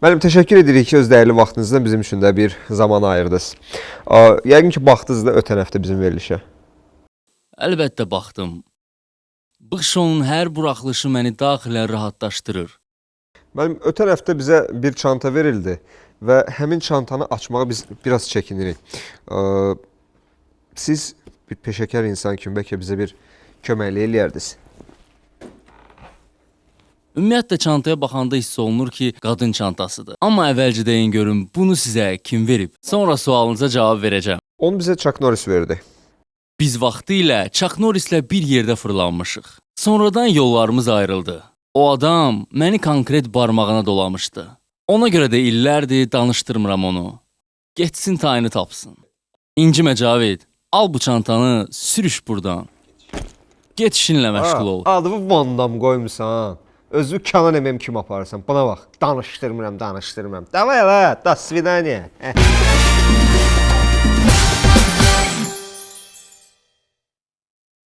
Müəllim, təşəkkür edirik ki, öz dəyərli vaxtınızdan bizim üçün də bir zaman ayırdınız. Yəqin ki, baxdınız da ötən həftə bizim verilişə. Əlbəttə baxdım. Bu şounun hər buraxılışı məni daxilən rahatlaşdırır. Müəllim, ötən həftə bizə bir çanta verildi və həmin çantanı açmağa biz biraz çəkinirik. Siz bir peşəkar insan kimi bəlkə bizə bir köməklik eləyərdiniz. Ümumiyyətlə çantaya baxanda hiss olunur ki, qadın çantasıdır. Amma əvvəlcə deyin görüm, bunu sizə kim verib? Sonra sualınıza cavab verəcəm. Onu bizə Chuck Norris verdi. Biz vaxtı ilə Chuck Norrislə bir yerdə fırlanmışıq. Sonradan yollarımız ayrıldı. O adam məni konkret barmağına dolamışdı. Ona görə də illərdir danışdırmıram onu. Getsin tayını tapsın. İncimə Cavid, al bu çantanı, sürüş burdan. Get işinlə məşğul ol. Adımı Van Damme qoymusan. Özü Kənan əmim kimi aparırsan. Buna bax. Danışdırmıram, danışdırmıram. Davay la, da svidaniya. Eh.